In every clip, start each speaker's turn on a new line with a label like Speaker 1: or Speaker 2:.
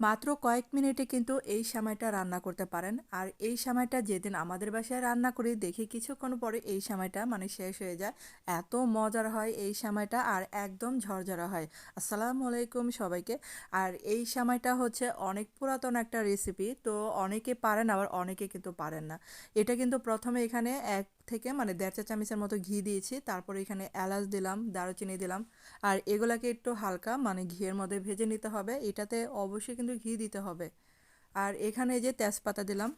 Speaker 1: মাত্র কয়েক মিনিটে কিন্তু এই সময়টা রান্না করতে পারেন। আর এই সময়টা যেদিন আমাদের বাসায় রান্না করি, দেখি কিছুক্ষণ পরে এই সময়টা মানে শেষ হয়ে যায়। এত মজার হয় এই সময়টা আর একদম ঝরঝরা হয়। আসসালামু আলাইকুম সবাইকে। আর এই সময়টা হচ্ছে অনেক পুরাতন একটা রেসিপি তো অনেকে পারেন আবার অনেকে কিন্তু পারেন না। এটা কিন্তু প্রথমে এখানে এক থেকে মানে দেড় চা চামচের মতো ঘি দিয়েছি, তারপরে এখানে এলাচ দিলাম, দারুচিনি দিলাম। আর এগুলাকে একটু হালকা মানে ঘিয়ের মধ্যে ভেজে নিতে হবে, এটাতে অবশ্যই কিন্তু ঘি দিতে হবে। আর এখানে যে তেজপাতা দিলাম,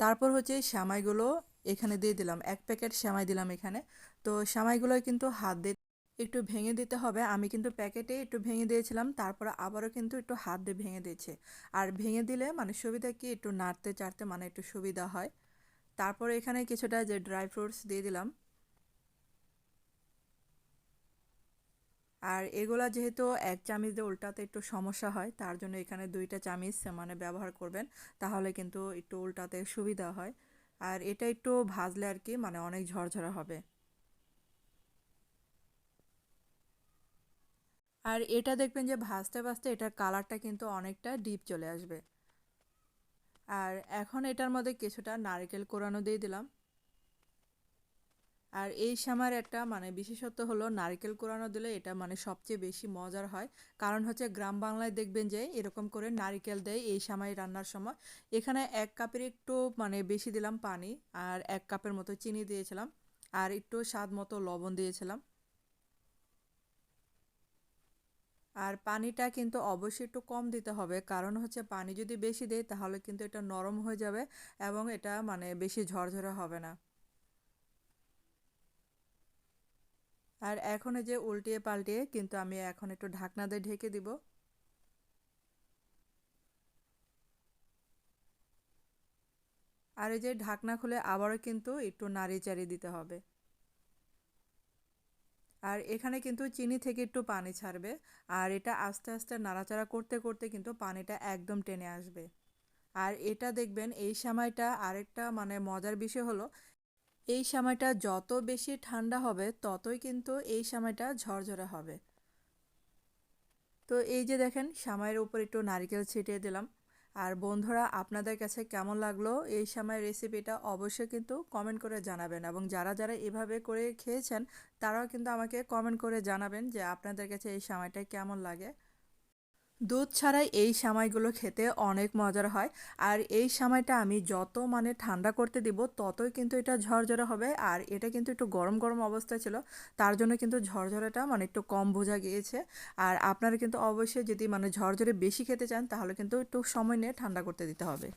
Speaker 1: তারপর হচ্ছে শ্যামাইগুলো এখানে দিয়ে দিলাম, এক প্যাকেট শ্যামাই দিলাম এখানে। তো শ্যামাইগুলো কিন্তু হাত দিয়ে একটু ভেঙে দিতে হবে, আমি কিন্তু প্যাকেটে একটু ভেঙে দিয়েছিলাম, তারপরে আবারও কিন্তু একটু হাত দিয়ে ভেঙে দিয়েছে। আর ভেঙে দিলে মানে সুবিধা কি, একটু নাড়তে চাড়তে মানে একটু সুবিধা হয়। তারপরে এখানে কিছুটা যে ড্রাই ফ্রুটস দিয়ে দিলাম। আর এগুলা যেহেতু এক চামিচ দিয়ে উল্টাতে একটু সমস্যা হয়, তার জন্য এখানে দুইটা চামিচ মানে ব্যবহার করবেন, তাহলে কিন্তু একটু উল্টাতে সুবিধা হয়। আর এটা একটু ভাজলে আর কি মানে অনেক ঝরঝরা হবে। আর এটা দেখবেন যে ভাজতে ভাজতে এটার কালারটা কিন্তু অনেকটা ডিপ চলে আসবে। আর এখন এটার মধ্যে কিছুটা নারকেল কোরানো দিয়ে দিলাম। আর এই সামার একটা মানে বিশেষত্ব হলো নারকেল কোরানো দিলে এটা মানে সবচেয়ে বেশি মজার হয়। কারণ হচ্ছে গ্রাম বাংলায় দেখবেন যে এরকম করে নারকেল দেয় এই সামাই রান্নার সময়। এখানে এক কাপের একটু মানে বেশি দিলাম পানি আর এক কাপের মতো চিনি দিয়েছিলাম। আর একটু স্বাদ মতো লবণ দিয়েছিলাম। আর পানিটা কিন্তু অবশ্যই একটু কম দিতে হবে। কারণ হচ্ছে পানি যদি বেশি দেয়, তাহলে কিন্তু এটা নরম হয়ে যাবে এবং এটা মানে বেশি ঝরঝরে হবে না। আর এখন যে উল্টিয়ে পাল্টিয়ে কিন্তু আমি এখন একটু ঢাকনা দিয়ে ঢেকে দিব। আর এই যে ঢাকনা খুলে আবারও কিন্তু একটু নাড়ি চাড়ি দিতে হবে। আর এখানে কিন্তু চিনি থেকে একটু পানি ছাড়বে। আর এটা আস্তে আস্তে নাড়াচাড়া করতে করতে কিন্তু পানিটা একদম টেনে আসবে। আর এটা দেখবেন, এই সময়টা আরেকটা মানে মজার বিষয় হলো, এই সময়টা যত বেশি ঠান্ডা হবে, ততই কিন্তু এই সময়টা ঝরঝরে হবে। তো এই যে দেখেন, সামাইয়ের উপর একটু নারিকেল ছিটিয়ে দিলাম। আর বন্ধুরা, আপনাদের কাছে কেমন লাগল এই সময় রেসিপিটা অবশ্যই কিন্তু কমেন্ট করে জানাবেন এবং যারা যারা এভাবে করে খেয়েছেন, তারাও কিন্তু আমাকে কমেন্ট করে জানাবেন যে আপনাদের কাছে এই সময়টা কেমন লাগে। দুধ ছাড়াই এই সামাইগুলো খেতে অনেক মজার হয়। আর এই সামাইটা আমি যত মানে ঠান্ডা করতে দিব, ততই কিন্তু এটা ঝরঝরে হবে। আর এটা কিন্তু একটু গরম গরম অবস্থায় ছিল, তার জন্য কিন্তু ঝরঝরেটা মানে একটু কম বোঝা গিয়েছে। আর আপনারা কিন্তু অবশ্যই যদি মানে ঝরঝরে বেশি খেতে চান, তাহলে কিন্তু একটু সময় নিয়ে ঠান্ডা করতে দিতে হবে।